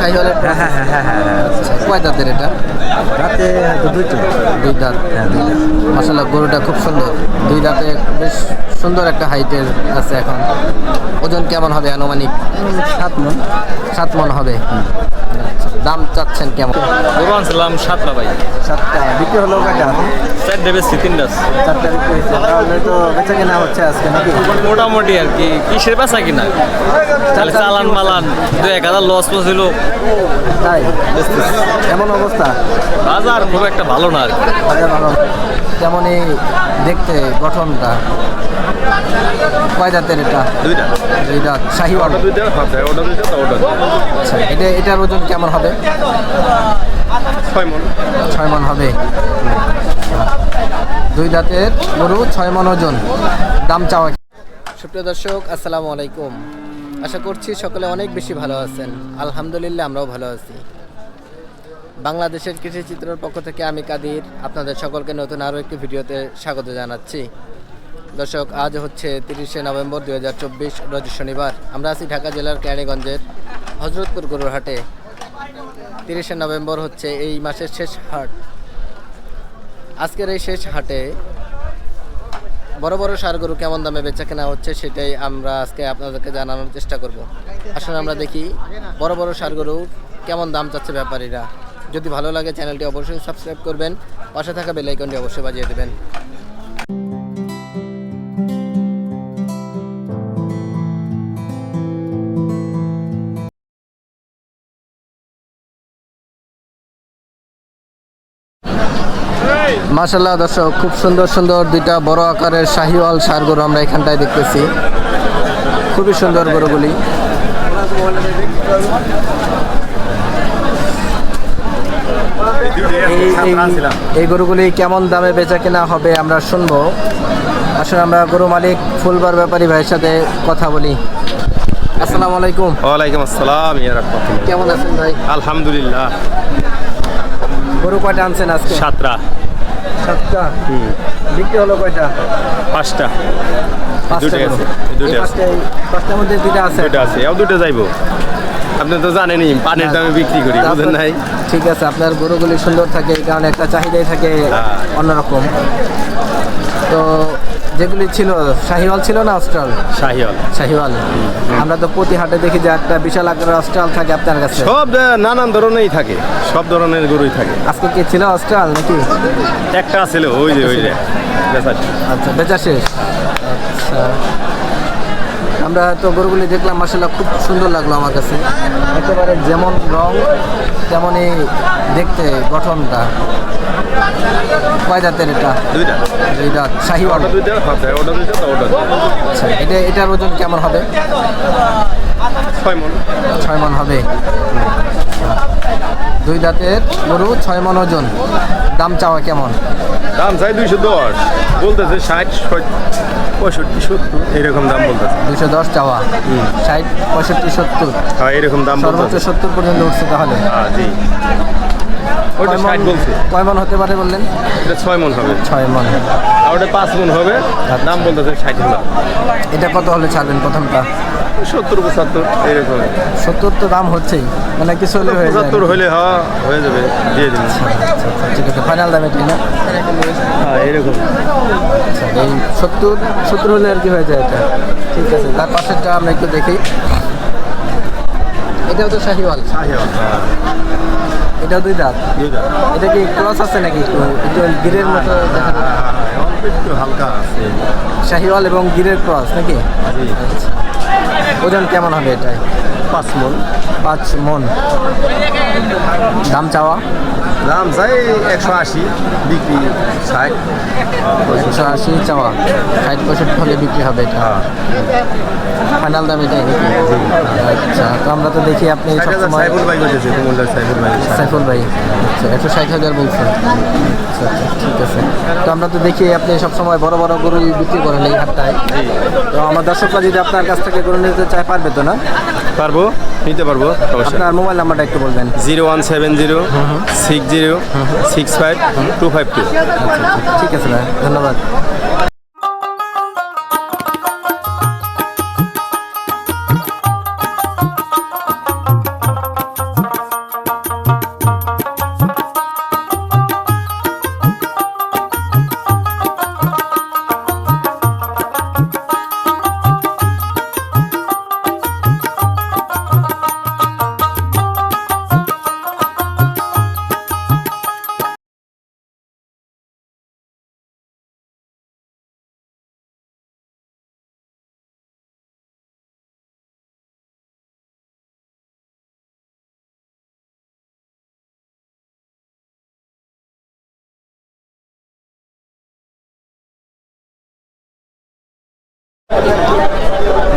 শাহিওয়ালের হ্যাঁ হ্যাঁ হ্যাঁ হ্যাঁ হ্যাঁ হ্যাঁ আচ্ছা, কয় দাঁতের এটা? রাতে দুইটা। দুই দাঁত। হ্যাঁ দাঁত। মাসাল্লাহ গরুটা খুব সুন্দর। দুই দাঁতে বেশ সুন্দর একটা হাইটের আছে এখন। ওজন কেমন হবে আনুমানিক? সাত মন। সাত মন হবে। আচ্ছা, দাম চাচ্ছেন কেমন? গরু আনছিলাম সাতটা ভাই। সাতটা। বিক্রি হলো চার দেবে তিনটা চারটা বিক্রি হয়েছে। তাহলে তো বেচা কেনা হচ্ছে আজকে নাকি? মোটামুটি আর কি কিসের বেচা কিনা? তাহলে চালান মালান। দু এক হাজার লস পছিল তাই? এমন অবস্থা? বাজার খুব একটা ভালো না আর কি। বাজার ভালো। কেমনই দেখতে গঠনটা? কয় দাঁতের এটা? দুই দাঁত ওটা ওটা আচ্ছা এটা এটার ওজন কেমন হবে? ছয় মন। ছয় মন হবে। দুই দাঁতের গরু ছয় মন ওজন। দাম চাওয়া সুপ্রিয় দর্শক আসসালামু আলাইকুম। আশা করছি সকলে অনেক বেশি ভালো আছেন। আলহামদুলিল্লাহ আমরাও ভালো আছি। বাংলাদেশের কৃষি চিত্রের পক্ষ থেকে আমি কাদির। আপনাদের সকলকে নতুন আরও একটি ভিডিওতে স্বাগত জানাচ্ছি। দর্শক, আজ হচ্ছে তিরিশে নভেম্বর দু হাজার চব্বিশ, রোজ শনিবার। আমরা আছি ঢাকা জেলার ক্যানিগঞ্জের হজরতপুর গরুর হাটে তিরিশে নভেম্বর হচ্ছে এই মাসের শেষ হাট। আজকের এই শেষ হাটে বড় বড় সার গরু কেমন দামে বেচা কেনা হচ্ছে সেটাই আমরা আজকে আপনাদেরকে জানানোর চেষ্টা করব। আসলে আমরা দেখি বড় বড় সার গরু কেমন দাম চাচ্ছে ব্যাপারীরা। যদি ভালো লাগে চ্যানেলটি অবশ্যই সাবস্ক্রাইব করবেন, পাশে থাকা বেল আইকনটি অবশ্যই বাজিয়ে দেবেন। মাশাল্লাহ দর্শক খুব সুন্দর সুন্দর দুইটা বড় আকারের শাহিওয়াল সার গরু আমরা এখানটায় দেখতেছি। খুবই সুন্দর গরুগুলি। এই- গরুগুলি কেমন দামে বেচা কেনা হবে আমরা শুনব। আসলে আমরা গরু মালিক ফুলবার ব্যাপারী ভাইয়ের সাথে কথা বলি। আসসালামু আলাইকুম। ওয়ালাইকুম আসসালাম ইয়া রাহমাতুল্লাহ। কেমন আছেন ভাই? আলহামদুলিল্লাহ। গরু কয়টা আনছেন আজকে? সাতটা। সাতটা। বিক্রি হলো কয়টা? পাঁচটা। দুটাই আছে, দুটোই আছে। পাঁচটার মধ্যে দুইটা আছে? দুটো আছে এও দুটো যাইবো। আপনি তো জানেনই পানির দামে বিক্রি করি বুঝেন নাই? ঠিক আছে আপনার গরুগুলি সুন্দর থাকে কারণ একটা চাহিদাই থাকে হ্যাঁ। অন্যরকম। তো যেগুলি ছিল শাহিওয়াল ছিল না অস্ট্রাল? শাহিওয়াল। শাহিওয়াল। আমরা তো প্রতি হাটে দেখি যে একটা বিশাল আকারের অস্ট্রাল থাকে আপনার কাছে। সব নানান ধরনেরই থাকে সব ধরনের গরুই থাকে। আজকে কি ছিল অস্ট্রাল নাকি? একটা ছিল ওই যে ওই যে। আচ্ছা বেচা শেষ। আচ্ছা। আমরা তো গরুগুলি দেখলাম মাসাল্লাহ খুব সুন্দর লাগল আমার কাছে। একেবারে যেমন রং তেমনই দেখতে গঠনটা। কয় দাঁতের এটা? দুইটা। দুই দাঁত শাহিওয়াল ওটা দুইটা আছে ওটা দুইটা তো ওটা আচ্ছা এটা এটার ওজন কেমন হবে? ছয় মন। ছয় মন হবে। দুই দাঁতের গরু ছয় মন ওজন। দাম চাওয়া কেমন? দাম চাই দুইশো দশ। বলতেছে ষাট পঁয়ষট্টি সত্তর এরকম দাম বলতেছে। দুশো দশ চাওয়া। ষাট পঁয়ষট্টি সত্তর। হ্যাঁ এরকম দাম সর্বোচ্চ সত্তর পর্যন্ত উঠছে তাহলে। হ্যাঁ জি। ওটা ষাট বলছে। কয় মন হতে পারে বললেন? এটা ছয় মন হবে। ছয় মন আর ওটা পাঁচ মন হবে। দাম বলতেছে ষাট হাজার এটা কত হলে ছাড়বেন প্রথমটা? সত্তর পঁচাত্তর এরকম সত্তর তো দাম হচ্ছেই। মানে কিছু হলে হয়ে পঁচাত্তর হলে হ্যাঁ হয়ে যাবে। দিয়ে দিন। আচ্ছা, আচ্ছা, ঠিক আছে। ফাইনাল দাম এটাই না? হ্যাঁ এরকম আচ্ছা এই সত্তর সত্তর হলে আর কি হয়ে যায় এটা? ঠিক আছে তার পাশেরটা আমরা একটু দেখি। এটাও তো শাহিওয়াল। এটাও দুই দাঁত? এটা কি ক্রস আছে নাকি একটু? গিরের মতো দেখা যায়। একটু হালকা আছে। শাহিওয়াল এবং গিরের ক্রস নাকি? আচ্ছা। ওজন কেমন হবে এটাই পাঁচ মন। পাঁচ মন। দাম চাওয়া? দাম চাই একশো আশি বিক্রি ষাট। একশো আশি চাওয়া। ষাট পঁয়ষট্টি হলে বিক্রি হবে এটা। ফাইনাল দাম এটাই। আচ্ছা তো আমরা তো দেখি আপনি সাইফুল ভাই কুমুলদার সাইফুল ভাই। সাইফুল ভাই। আচ্ছা একশো ষাট হাজার বলছেন আচ্ছা আচ্ছা ঠিক আছে। তো আমরা তো দেখি আপনি সবসময় বড় বড় গরু বিক্রি করেন এই হাটটায়। তো আমার দর্শকরা যদি আপনার কাছ থেকে গরু নিতে চায় পারবে তো না? পারব নিতে পারব আপনার মোবাইল নাম্বারটা একটু বলবেন। Zero one seven zero six zero six five two five two. ঠিক আছে ভাই ধন্যবাদ।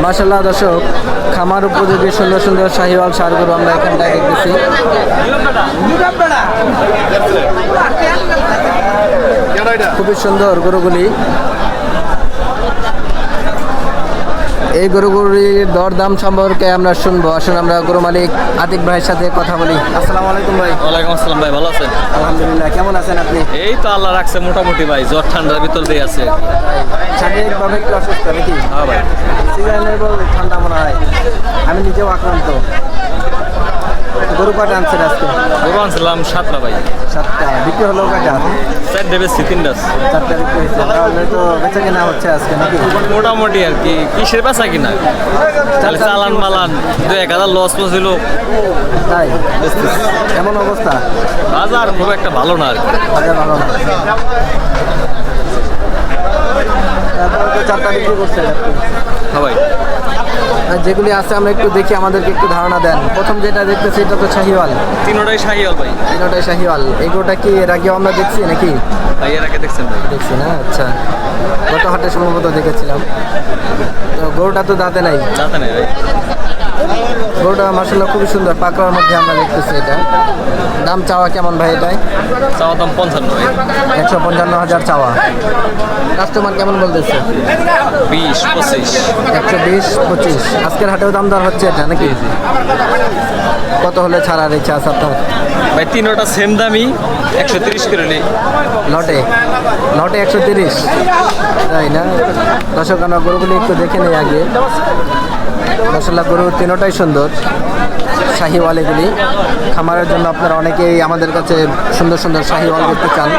মাসাল্লাহ দর্শক খামার উপযোগী সুন্দর সুন্দর শাহিওয়াল সারগুলো আমরা এখানটায় দেখতেছি। খুবই সুন্দর গরুগুলি। এই গরুগুলির দরদাম সম্পর্কে আমরা শুনব। আসুন আমরা গরু মালিক আতিক ভাইয়ের সাথে কথা বলি। আসসালামু আলাইকুম ভাই। ওয়ালাইকুম আসসালাম ভাই ভালো আছেন? আলহামদুলিল্লাহ কেমন আছেন আপনি? এই তো আল্লাহ রাখছে মোটামুটি ভাই জ্বর ঠান্ডার ভিতর দিয়ে আছে। শারীরিকভাবে একটু অসুস্থ নাকি? হ্যাঁ ভাই। সিজনের ঠান্ডা মনে হয়। আমি নিজেও আক্রান্ত। গরু কটা আনছেন আজকে? গরু আনছিলাম সাতটা ভাই। সাতটা। বিক্রি হলো কটা চার দেবে তিনটাস চারটা বিক্রি হয়েছে। তাহলে তো বেচা কেনা হচ্ছে আজকে নাকি? মোটামুটি আর কি। কিসের বেচা কিনা? তাহলে চালান মালান দু এক হাজার লস পছিল। তাই? এমন অবস্থা? বাজার খুব একটা ভালো না আর কি। বাজার ভালো না। তারপরে তো চারটা বিক্রি আপনি। হ্যাঁ ভাই। যেগুলি আছে আমরা একটু দেখি আমাদেরকে একটু ধারণা দেন। প্রথম যেটা দেখতেছি এটা তো শাহিওয়াল। তিনোটাই শাহিওয়াল ভাই। তিনটাই শাহিওয়াল। এগুলোটা কি এর আগেও আমরা দেখছি নাকি? ভাই এর আগে দেখছেন ভাই। দেখছি না? আচ্ছা। গত হাটে সম্ভবত দেখেছিলাম। তো গরুটা তো দাঁতে নাই। দাঁতে নাই ভাই। গরুটা মাসাল্লাহ খুবই সুন্দর পাকড়ার মধ্যে আমরা দেখতেছি এটা। দাম চাওয়া কেমন ভাই এটাই? চাওয়া দাম পঞ্চান্ন একশো পঞ্চান্ন হাজার চাওয়া। কাস্টমার কেমন বলতেছে? বিশ পঁচিশ। একশো বিশ পঁচিশ। আজকের হাটেও দাম দর হচ্ছে এটা নাকি? কত হলে ছাড়ার ইচ্ছা আছে আপনার? ভাই তিনোটা সেম দামি একশো তিরিশ করে নেই। লটে? লটে একশো তিরিশ। তাই না? দর্শক আমরা গরুগুলি একটু দেখে নিই আগে। মশলা গরু তিনোটাই সুন্দর। শাহিওয়াল এগুলি খামারের জন্য আপনারা অনেকেই আমাদের কাছে সুন্দর সুন্দর শাহিওয়াল করতে চান।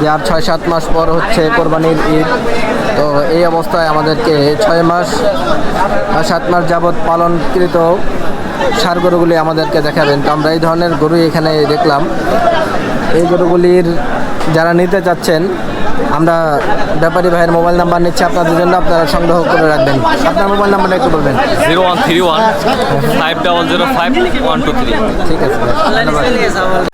যে আর ছয় সাত মাস পর হচ্ছে কোরবানির ঈদ। তো এই অবস্থায় আমাদেরকে ছয় মাস সাত মাস যাবৎ পালনকৃত সার গরুগুলি আমাদেরকে দেখাবেন। তো আমরা এই ধরনের গরু এখানে দেখলাম। এই গরুগুলির যারা নিতে চাচ্ছেন আমরা ব্যাপারী ভাইয়ের মোবাইল নাম্বার নিচ্ছি আপনাদের জন্য আপনারা সংগ্রহ করে রাখবেন। আপনার মোবাইল নাম্বারটা একটু বলবেন। Zero one three one five double zero five one two three. ঠিক আছে ধন্যবাদ।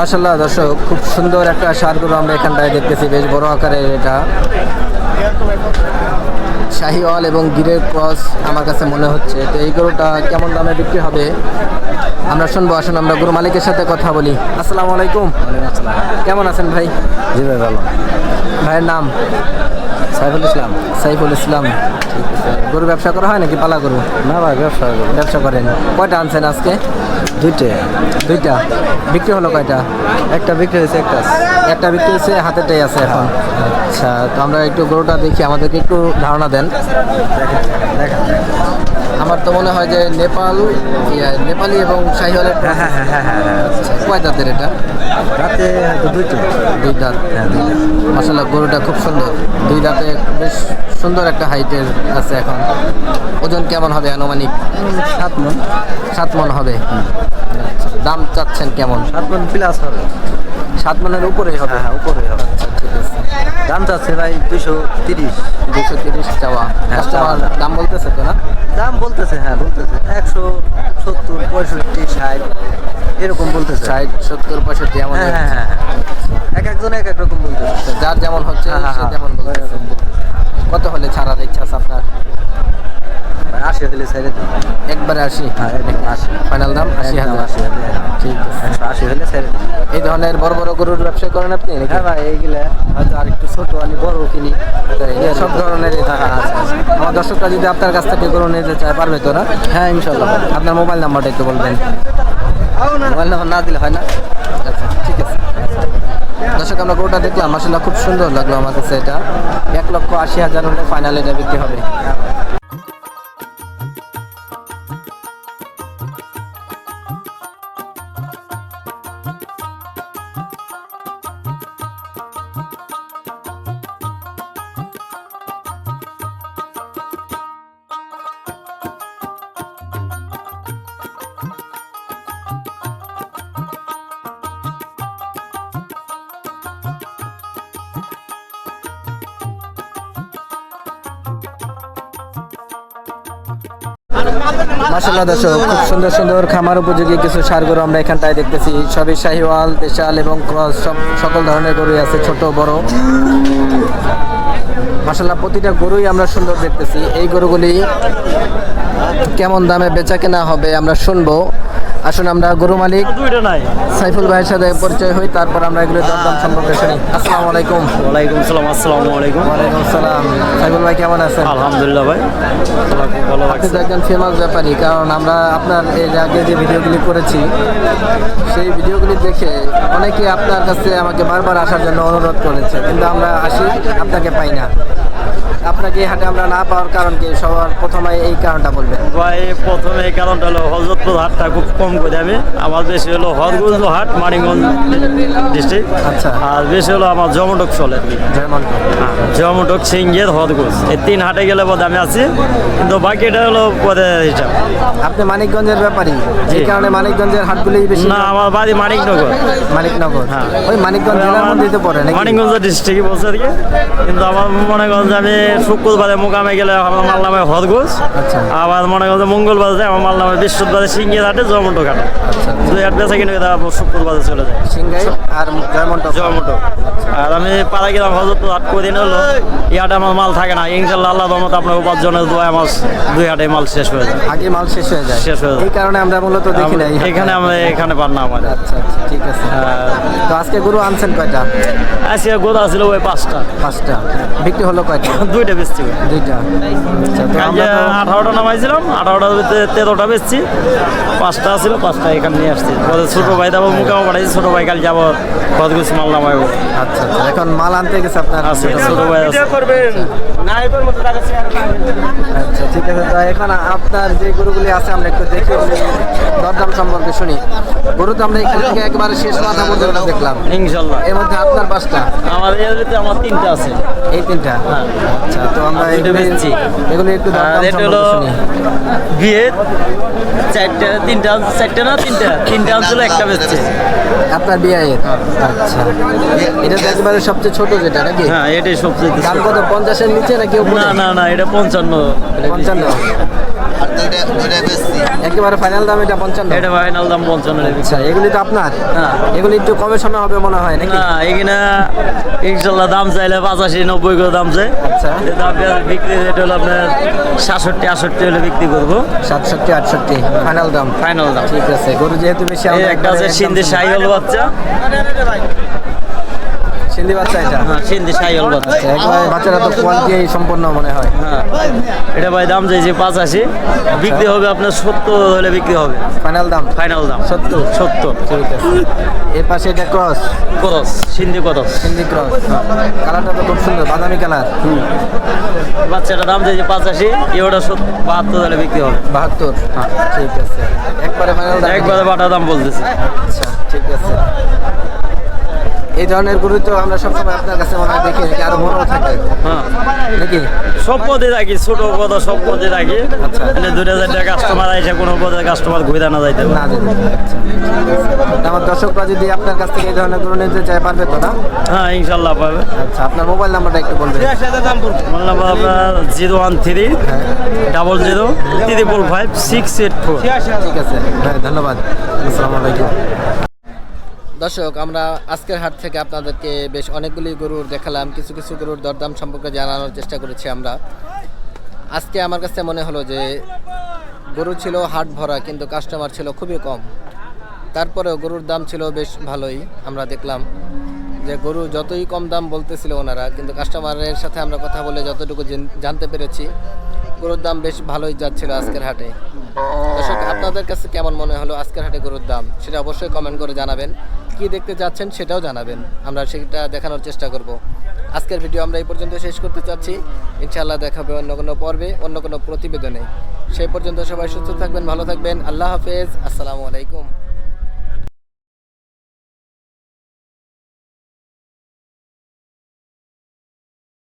মাসাল্লাহ দর্শক খুব সুন্দর একটা সারগুলো আমরা এখানটায় দেখতেছি। বেশ বড় আকারের এটা। শাহিওয়াল এবং গিরের ক্রস আমার কাছে মনে হচ্ছে। তো এই গরুটা কেমন দামে বিক্রি হবে? আমরা শুনব আসুন আমরা গরু মালিকের সাথে কথা বলি। আসসালামু আলাইকুম। কেমন আছেন ভাই? জি ভাই ভালো। ভাইয়ের নাম? সাইফুল ইসলাম সাইফুল ইসলাম। ঠিক আছে গরু ব্যবসা করা হয় নাকি পালা গরু? না ভাই ব্যবসা করি। ব্যবসা করেন। কয়টা আনছেন আজকে? দুইটা। দুইটা? বিক্রি হলো কয়টা? একটা বিক্রি হয়েছে একটা একটা বিক্রি হয়েছে হাতেটাই আছে এখন। আচ্ছা তো আমরা একটু গরুটা দেখি আমাদেরকে একটু ধারণা দেন। দেখেন। আমার তো মনে হয় যে নেপাল নেপালি এবং শাহিওয়ালের হ্যাঁ হ্যাঁ হ্যাঁ আচ্ছা, কয় দাঁতের এটা? দুইটে। দুই দাঁত। মাসাল্লাহ গরুটা খুব সুন্দর। দুই দাঁতে বেশ সুন্দর একটা হাইটের আছে এখন। ওজন কেমন হবে আনুমানিক? সাত মন। সাত মন হবে। আচ্ছা, দাম চাচ্ছেন কেমন? সাত মন প্লাস হবে। সাত মনের উপরেই হবে। হ্যাঁ উপরে হবে। আচ্ছা ঠিক আছে। দাম চাচ্ছে ভাই দুশো তিরিশ। দুশো তিরিশ চাওয়া। কাস্টমার দাম বলতেছে তো না? দাম বলতেছে হ্যাঁ বলতেছে। একশো সত্তর পঁয়ষট্টি ষাট এরকম বলতেছে। ষাট সত্তর পঁয়ষট্টি এমন হ্যাঁ হ্যাঁ হ্যাঁ হ্যাঁ। এক একজন এক এক রকম বলতেছে। যার যেমন হচ্ছে যেমন হ্যাঁ, হ্যাঁ। কত হলে ছাড়ার ইচ্ছা আছে আপনার? আশি হলে ছেড়ে দিন একবারে আশি। হ্যাঁ একদম আশি। ফাইনাল দাম আশি হাজার। আশি হলে ঠিক আছে। আশি হলে ছেড়ে দিন এই ধরনের বড় বড় গরুর ব্যবসা করেন আপনি হ্যাঁ ভাই এইগুলা হয়তো আর একটু ছোট আমি বড় কিনি। সব ধরনের আমার দর্শকরা যদি আপনার কাছ থেকে গরু নিতে চায় পারবে তো না? হ্যাঁ ইনশাল্লাহ আপনার মোবাইল নাম্বারটা একটু বলবেন। মোবাইল নাম্বার না দিলে হয় না? আচ্ছা ঠিক আছে। দর্শক আমরা গরুটা দেখলাম। আসলে খুব সুন্দর লাগল আমার কাছে এটা। এক লক্ষ আশি হাজার হলে ফাইনাল এটা বিক্রি হবে। মাসাল্লাহ দর্শক, খুব সুন্দর সুন্দর খামার উপযোগী কিছু সার গরু আমরা এখানটায় দেখতেছি। সবই শাহিওয়াল, দেশাল এবং সকল ধরনের গরুই আছে, ছোট, বড়। মাসাল্লাহ প্রতিটা গরুই আমরা সুন্দর দেখতেছি। এই গরুগুলি কেমন দামে বেচা কেনা হবে আমরা শুনব। আসুন আমরা গরু মালিক সাইফুল ভাইয়ের সাথে পরিচয় হই তারপর আমরা এগুলো দরদাম সম্পর্কে শুনি। আসসালামু আলাইকুম। ওয়ালাইকুম সালাম আসসালামু আলাইকুম। ওয়ালাইকুম আসসালাম সাইফুল ভাই কেমন আছেন? আলহামদুলিল্লাহ ভাই ভালো আপনি একজন ফেমাস ব্যাপারী কারণ আমরা আপনার এর আগে যে ভিডিওগুলি করেছি সেই ভিডিওগুলি দেখে অনেকে আপনার কাছে আমাকে বারবার আসার জন্য অনুরোধ করেছে কিন্তু আমরা আসি আপনাকে পাই না। আপনাকে এই হাটে আমরা না পাওয়ার কারণ কি? সবার প্রথমে এই কারণটা বলবেন। ভাই প্রথমে এই কারণটা হলো হজরতপুর হাটটা খুব কম করে আমি। আমার বেশি হলো হরগঞ্জ হাট মানিকগঞ্জ ডিস্ট্রিক্ট আচ্ছা। আর বেশি হলো আমার জমটক চলে। যেমন জমটক সিঙ্গের হরগঞ্জ। এই তিন হাটে গেলে বোধ আমি আছি কিন্তু বাকিটা হলো পরে হিসাব। আপনি মানিকগঞ্জের ব্যাপারী এই জি। কারণে মানিকগঞ্জের হাটগুলি বেশি না আমার বাড়ি মানিকনগর। মানিকনগর। হ্যাঁ। ওই মানিকগঞ্জ জেলার মধ্যেই তো পড়ে নাকি? মানিকগঞ্জ ডিস্ট্রিক্টে বলছে আর কি। কিন্তু আমার মনে করেন আমি শুক্রবারে মোকামে গেলে আমার মাল নামে হরগোজ। আচ্ছা। আবার মনে করছে মঙ্গলবার যায় আমার মাল নামে বৃহস্পতিবারে সিঙ্গের হাটে জয়মন্টক হাটে আচ্ছা দুই হাট বেচা কিনে শুক্রবারে চলে যায়। আর আর আমি পাড়া গেলাম হজরত হাট করে দিন হলো। এই হাটে আমার মাল থাকে না। ইনশাল্লাহ আল্লাহ রহমত আপনার উপার্জনের দোয়া আমার দুই হাটে মাল শেষ হয়ে যায়। আগে মাল শেষ হয়ে যায়। শেষ হয়ে যায়। এই কারণে আমরা মূলত দেখি না এখানে আমরা এখানে পার না আমার আচ্ছা আচ্ছা ঠিক আছে। তো আজকে গরু আনছেন কয়টা? আজকে গোদা ছিল ওই পাঁচটা। পাঁচটা। বিক্রি হলো কয়টা? দুইটা বেচছি। দুইটা। আচ্ছা কালকে আঠারোটা নামাইছিলাম আঠারোটার ভিতরে তেরোটা বেচছি। পাঁচটা ছিল পাঁচটা এখানে নিয়ে আসছি। পরে ছোটো ভাই যাব মুখামো পাঠাইছি ছোটো ভাই কাল যাব কতগুলো মাল নামাইবো। আচ্ছা আচ্ছা এখন মাল আনতে গেছে আপনার আছে ছোটো ভাই আছে। আচ্ছা ঠিক আছে তো এখন আপনার যে গরুগুলি আছে আমরা একটু দেখি দরদাম সম্পর্কে শুনি। গরু তো আমরা এখান থেকে একবারে শেষ মাথা পর্যন্ত দেখলাম। ইনশাল্লাহ। এর মধ্যে আপনার পাঁচটা। আমার এর ভিতরে আমার তিনটা আছে। এই তিনটা? আচ্ছা তো আমরা এটা বেচছি। এগুলো একটু এটা হলো বিয়ে চারটা তিনটা চারটা না তিনটা? তিনটা আনছিল একটা বেচছে। আপনার বিয়ের? আচ্ছা। এটা তো একেবারে সবচেয়ে ছোট যেটা নাকি? হ্যাঁ এটাই সবচেয়ে দাম কত পঞ্চাশের নিচে নাকি না না না এটা পঞ্চান্ন। পঞ্চান্ন। একেবারে ফাইনাল দাম এটা পঞ্চান্ন। এটা ফাইনাল দাম পঞ্চান্ন আচ্ছা এগুলি তো আপনার? হ্যাঁ। এগুলি একটু কমে সমে হবে মনে হয় নাকি? না এখানে ইনশাল্লাহ দাম চাইলে পঁচাশি নব্বই করে দাম চাই। আচ্ছা। দাম বিক্রি রেট হলো আপনার সাতষট্টি আটষট্টি হলে বিক্রি করব। সাতষট্টি আটষট্টি ফাইনাল দাম। ফাইনাল দাম। ঠিক আছে গরু যেহেতু বেশি একটা আছে সিন্ধি একদম- সাইহল বাচ্চা। সিন্ধি বাচ্চা এটা? হ্যাঁ সিন্ধি সাইহল বাচ্চা। আচ্ছা, একবারে বাচ্চারা তো কোয়ালিটি সম্পন্ন মনে হয়। হ্যাঁ। এটা ভাই দাম চাইছে পাঁচাশি বিক্রি হবে আপনার সত্তর হলে বিক্রি হবে। ফাইনাল দাম? ফাইনাল দাম। সত্তর? সত্তর। ঠিক আছে। এর পাশে এটা ক্রস করস সিন্ধি করস সিন্ধি ক্রস কালারটা তো খুব সুন্দর বাদামি কালার বাচ্চাটার দাম চাইছে পাঁচাশি এওটা সত্তর বাহাত্তর হলে বিক্রি হবে। বাহাত্তর? ঠিক আছে। একবারে ফাইনাল দাম। একবারে বাটা দাম বলতেছে। আচ্ছা ঠিক আছে। এই ধরনের গরু তো আমরা সবসময় আপনার কাছে মনে হয় দেখি নাকি আরও বড় থাকে। হ্যাঁ। নাকি? সব পদে রাখি ছোট পদ সব পদে রাখি। আচ্ছা। মানে দুই হাজার টাকা কাস্টমার আইসা কোনো পদে কাস্টমার ঘুরে না যাইতে না জানি আচ্ছা। আমার দর্শকরা যদি আপনার কাছ থেকে এই ধরনের গরু নিতে চায় পারবে তো না? হ্যাঁ ইনশাল্লাহ পাবে আচ্ছা আপনার মোবাইল নাম্বারটা একটু বলবেন। আমার নাম্বার আপনার zero one three double zero triple five six eight four. ঠিক আছে হ্যাঁ ধন্যবাদ। আসসালামু আলাইকুম। দর্শক, আমরা আজকের হাট থেকে আপনাদেরকে বেশ অনেকগুলি গরুর দেখালাম। কিছু কিছু গরুর দরদাম সম্পর্কে জানানোর চেষ্টা করেছি আমরা। আজকে আমার কাছে মনে হলো যে, গরু ছিল হাট ভরা, কিন্তু কাস্টমার ছিল খুবই কম। তারপরেও গরুর দাম ছিল বেশ ভালোই, আমরা দেখলাম যে গরু যতই কম দাম বলতেছিল ওনারা, কিন্তু কাস্টমারের সাথে আমরা কথা বলে যতটুকু জানতে পেরেছি, গরুর দাম বেশ ভালোই যাচ্ছিল আজকের হাটে। দর্শক, আপনাদের কাছে কেমন মনে হলো আজকের হাটে গরুর দাম, সেটা অবশ্যই কমেন্ট করে জানাবেন। কি দেখতে যাচ্ছেন সেটাও জানাবেন। আমরা সেটা দেখানোর চেষ্টা করব। আজকের ভিডিও আমরা এই পর্যন্ত শেষ করতে চাচ্ছি। ইনশাআল্লাহ দেখাবে অন্য কোনো পর্বে, অন্য কোনো প্রতিবেদনে। সেই পর্যন্ত সবাই সুস্থ থাকবেন, ভালো থাকবেন। আল্লাহ হাফেজ। আসসালামু আলাইকুম।